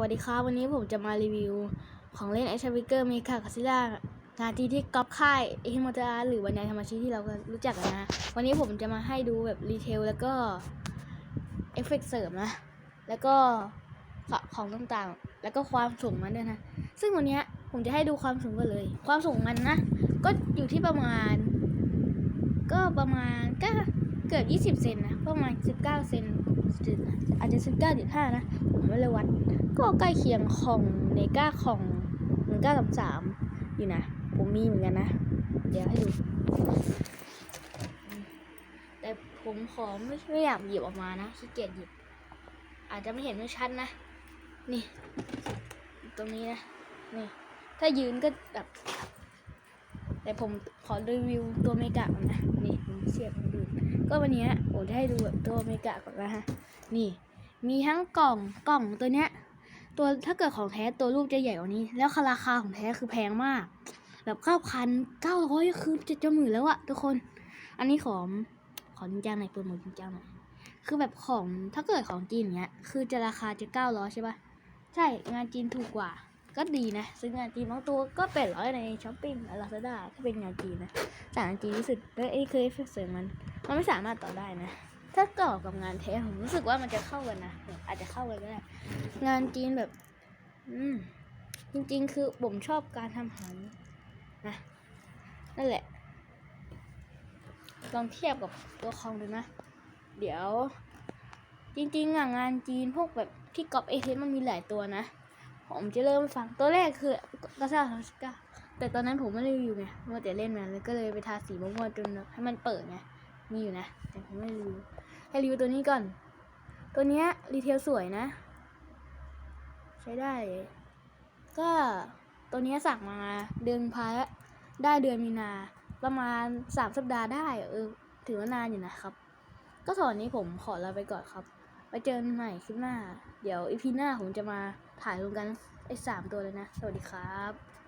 วัสดีครับ วันนี้ผมจะมารีวิว ของเล่นไอชาวิเกอร์เมคาคาซิล่างานที่ที่ก๊อปค่ายเอฮิโมตาหรือวันยายธรรมชิที่เรารู้จักกันนะ วันนี้ผมจะมาให้ดูแบบรีเทลแล้วก็เอฟเฟกต์เสริมนะ แล้วก็ของต่างๆ แล้วก็ความสูงมันด้วยนะ ซึ่งวันนี้ผมจะให้ดูความสูงกันเลย ความสูงมันนะ ก็อยู่ที่ประมาณ ก็ประมาณก็ เกือบ 20 เซนนะ ประมาณ 19 เซนอาจจะ 19.5 นะ ผมไม่เลยวัด ก็ใกล้เคียงของเนก้าของหนึ่งเก้าสามสามอยู่นะ ผมมีเหมือนกันนะ เดี๋ยวให้ดู แต่ผมขอไม่ไม่อยากหยิบออกมานะขี้เกียจหยิบ อาจจะไม่เห็นไม่ชัดนะ นี่ ตรงนี้นะ นี่ ถ้ายืนก็แบบ แต่ผมขอรีวิวตัวเมกะก่อนนะนี่ผมเสียบมาดูก็วันนี้ผมจะให้ดูตัวเมกะก่อนนะฮะนี่มีทั้งกล่องกล่องตัวเนี้ยตัวถ้าเกิดของแท้ตัวรูปจะใหญ่กว่านี้ แล้วราคาของแท้คือแพงมาก แบบเก้าพันเก้าร้อยคือจะจะหมื่นแล้วอะทุกคน อันนี้ของขอจริงจังหน่อยเปิดหมดจริงจังหน่อยคือแบบของถ้าเกิดของจีนเงี้ยคือจะราคาจะเก้าร้อยใช่ปะใช่งานจีนถูกกว่า ก็ดีนะ ซื้องานจีนบางตัวก็แปดร้อยในช้อปปิ้งลาซาด้าถ้าเป็นงานจีนนะจากงานจีนที่สุดแล้วไอ้เคยเสริมมัน มันไม่สามารถต่อได้นะ ถ้าต่อกับงานแท้ผมรู้สึกว่ามันจะเข้ากันนะ อาจจะเข้ากันก็ได้งานจีนแบบ อืม จริง ๆ คือผมชอบการทำหันนะนั่นแหละ ลองเทียบกับตัวคองดูนะ เดี๋ยว จริงๆอะงานจีนพวกแบบที่กอบเอเทมันมีหลายตัวนะ ผมจะเริ่มฟังตัวแรกคือกาซาทอสกาแต่ตอนนั้นผมไม่รีวิวไงมัวแต่เล่นมันแล้วก็เลยไปทาสีม่วๆจนให้มันเปิดไงมีอยู่นะ แต่ผมไม่รีวิวให้รีวิวตัวนี้ก่อน ตัวเนี้ยรีเทลสวยนะ ใช้ได้ ก็ตัวเนี้ยสั่งมาเดือนพาได้เดือนมีนา ประมาณสามสัปดาห์ได้ เออ ถือว่านานอยู่นะครับ ก็สอนนี้ผมขอลาไปก่อนครับ ไปเจอกันใหม่คลิปหน้า เดี๋ยวอีพีหน้าผมจะมาถ่ายรวมกันไอ้สามตัวเลยนะ สวัสดีครับ